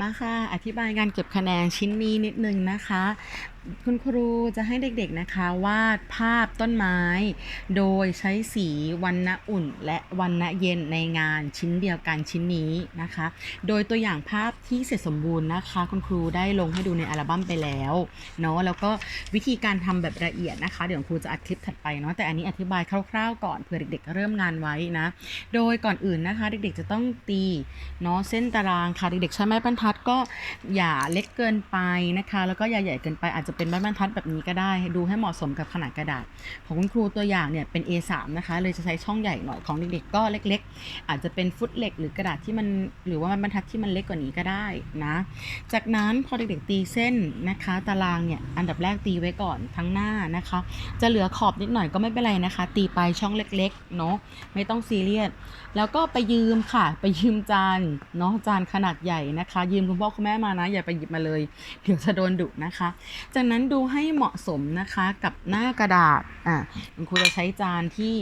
มาค่ะ อธิบายการเก็บคะแนนชิ้นนี้นิดนึงนะคะคุณครูจะให้เด็กๆนะคะวาดภาพต้นไม้ โดยใช้สีวันณะอุ่น และวันณะเย็นในงานชิ้นเดียวกันชิ้นนี้นะคะ โดยตัวอย่างภาพที่เสร็จสมบูรณ์นะคะ คุณครูได้ลงให้ดูในอัลบั้มไปแล้วเนาะแล้วก็วิธีการทำแบบละเอียดนะคะ เดี๋ยวครูจะอัดคลิปถัดไปเนาะแต่อันนี้อธิบายคร่าวๆก่อนเผื่อเด็กๆเริ่มงานไว้นะ โดยก่อนอื่นนะคะ เด็กๆจะต้องตีเนาะเส้นตารางค่ะเด็กๆใช้ไม้บรรทัดก็อย่าเล็กเกินไปนะคะ แล้วก็อย่าใหญ่เกินไปอาจจะเป็นไม้บรรทัดแบบนี้ก็ได้ ดูให้เหมาะสมกับขนาดกระดาษ ของคุณครูตัวอย่างเนี่ยเป็น A3 นะคะเลยจะใช้ช่องใหญ่หน่อยของเด็กๆก็เล็ก ๆ อาจจะเป็นฟุตเหล็กหรือกระดาษที่มันหรือว่าไม้บรรทัดที่มันเล็กกว่านี้ก็ได้นะจากนั้นพอเด็กๆตีเส้นนะคะ ตารางเนี่ยอันดับแรกตีไว้ก่อนทั้งหน้านะคะ จะเหลือขอบนิดหน่อยก็ไม่เป็นไรนะคะ ตีไปช่องเล็กๆเนาะไม่ต้องซีเรียสแล้วก็ไปยืมค่ะ ไปยืมจานเนาะจานขนาดใหญ่นะคะ ยืมคุณพ่อคุณแม่มานะ อย่าไปหยิบมาเลย เดี๋ยวจะโดนดุนะคะ จากนั้นดูให้เหมาะสมนะคะกับหน้ากระดาษอะคุณครูจะใช้จานที่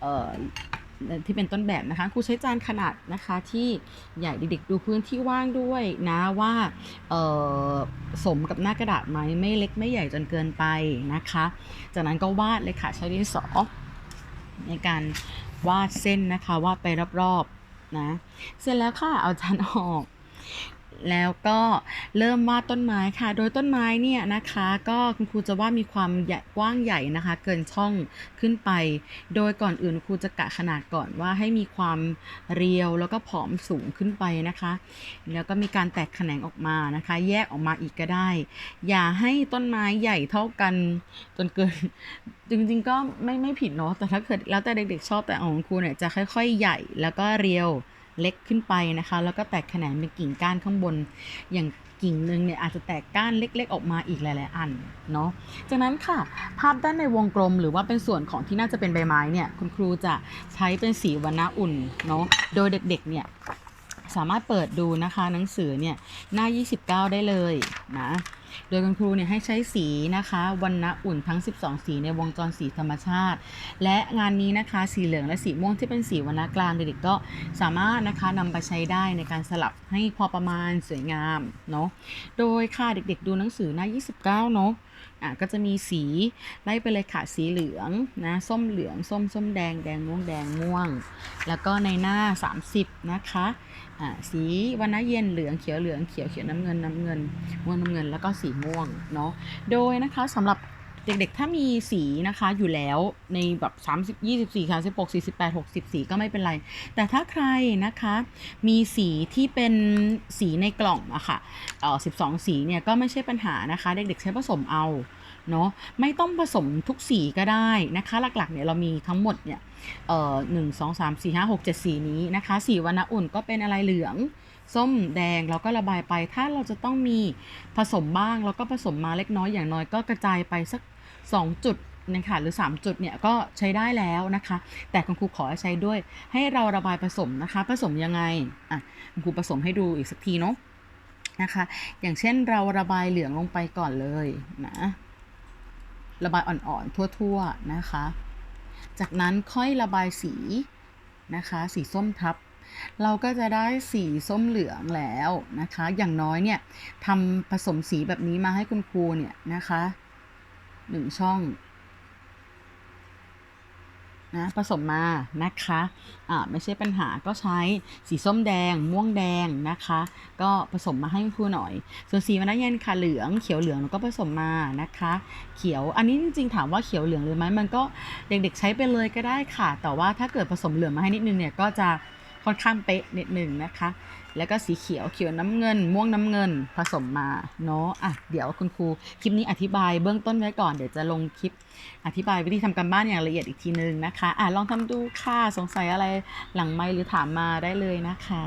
เอ่อที่เป็นต้นแบบนะคะครูใช้จานขนาดนะคะที่ใหญ่เด็กๆดูพื้นที่ว่างด้วยนะว่าเอ่อสมกับหน้ากระดาษไหมไม่เล็กไม่ใหญ่จนเกินไปนะคะ จากนั้นก็วาดเลยค่ะใช้ดินสอในการวาดเส้นนะคะวาดไปรอบๆนะเสร็จแล้วค่ะเอาจานออก แล้วก็เริ่มวาดต้นไม้ค่ะ โดยต้นไม้เนี่ยนะคะ ก็คุณครูจะว่ามีความใหญ่กว้างใหญ่นะคะ เกินช่องขึ้นไป โดยก่อนอื่นครูจะกะขนาดก่อนว่าให้มีความเรียวแล้วก็ผอมสูงขึ้นไปนะคะ แล้วก็มีการแตกแขนงออกมานะคะ แยกออกมาอีกก็ได้ อย่าให้ต้นไม้ใหญ่เท่ากันจนเกินจริงๆก็ไม่ไม่ผิดเนาะแต่ถ้าเกิดแล้วแต่เด็กๆชอบแต่ของครูเนี่ยจะค่อย ๆ ใหญ่แล้วก็เรียว เล็กขึ้นไปนะคะ แล้วก็แตกแขนงเป็นกิ่งก้านข้างบน อย่างกิ่งหนึ่งเนี่ยอาจจะแตกก้านเล็ก ๆ ออกมาอีกหลายๆอันเนาะ จากนั้นค่ะ ภาพด้านในวงกลมหรือว่าเป็นส่วนของที่น่าจะเป็นใบไม้เนี่ยคุณครูจะใช้เป็นสีวรรณะอุ่นเนาะ โดยเด็กๆเนี่ยสามารถเปิดดูนะคะหนังสือเนี่ยหน้า 29 ได้เลยนะ โดยคุณครูเนี่ยให้ใช้สีนะคะวันณะอุ่นทั้ง 12 สีในวงจรสีธรรมชาติ และงานนี้นะคะสีเหลืองและสีม่วงที่เป็นสีวันณะกลางเด็กๆก็สามารถนะคะนำไปใช้ได้ในการสลับให้พอประมาณสวยงามเนาะโดยค่ะเด็กๆ ดูหนังสือหน้า 29 เนาะอะก็จะมีสีไล่ไปเลยค่ะสีเหลืองนะส้มเหลืองส้มส้มแดงแดงม่วงแดงม่วง แล้วก็ในหน้า 30 นะคะอ่าสีวันณะเย็นเหลืองเขียวเหลืองเขียวเขียวน้ำเงินน้ำเงินม่วงน้ำเงินแล้วก็สีม่วงเนาะโดยนะคะสำหรับเด็กๆ ถ้ามีสีนะคะอยู่แล้วในแบบ30 24 36 48 60 สีก็ไม่เป็นไร แต่ถ้าใครนะคะมีสีที่เป็นสีในกล่องอะค่ะเอ่อ12 สีเนี่ยก็ไม่ใช่ปัญหานะคะ เด็กๆ ใช้ผสมเอา เนาะไม่ต้องผสมทุกสีก็ได้นะคะ หลักๆเนี่ยเรามีทั้งหมดเนี่ยเอ่อหนึ่งสองสามสี่ห้าหกเจ็ดสีนี้นะคะสีวันณอุ่นก็เป็นอะไรเหลืองส้มแดงเราก็ระบายไป ถ้าเราจะต้องมีผสมบ้างเราก็ผสมมาเล็กน้อยอย่างน้อยก็กระจายไปสัก 2 จุดนะคะหรือ 3 จุดเนี่ยก็ใช้ได้แล้วนะคะ แต่คุณครูขอให้ใช้ด้วย ให้เราระบายผสมนะคะ ผสมยังไงอะคุณครูผสมให้ดูอีกสักทีเนาะนะคะ อย่างเช่นเราระบายเหลืองลงไปก่อนเลยนะ ระบายอ่อนๆ ทั่วๆนะคะ จากนั้นค่อยระบายสีนะคะ สีส้มทับ เราก็จะได้สีส้มเหลืองแล้วนะคะ อย่างน้อยเนี่ยทำผสมสีแบบนี้มาให้คุณครูเนี่ยนะคะหนึ่งช่อง นะผสมมานะคะอ่าไม่ใช่ปัญหาก็ใช้สีส้มแดง ม่วงแดงนะคะ ก็ผสมมาให้ครูหน่อย ส่วนสีมันนั้นเย็นค่ะเหลืองเขียวเหลืองเราก็ผสมมานะคะ เขียวอันนี้จริงๆถามว่าเขียวเหลืองเลยไหมมันก็เด็กๆใช้ไปเลยก็ได้ค่ะ แต่ว่าถ้าเกิดผสมเหลืองมาให้นิดนึงเนี่ยก็จะ ค่อนข้างเป๊ะนิดนึงนะคะ แล้วก็สีเขียวเขียวน้ำเงิน ม่วงน้ำเงินผสมมาเนาะอะเดี๋ยวคุณครูคลิปนี้อธิบายเบื้องต้นไว้ก่อนเดี๋ยวจะลงคลิป อธิบายวิธีทำการบ้านอย่างละเอียดอีกทีนึงนะคะอะลองทำดูค่ะสงสัยอะไรหลังไมค์หรือถามมาได้เลยนะคะ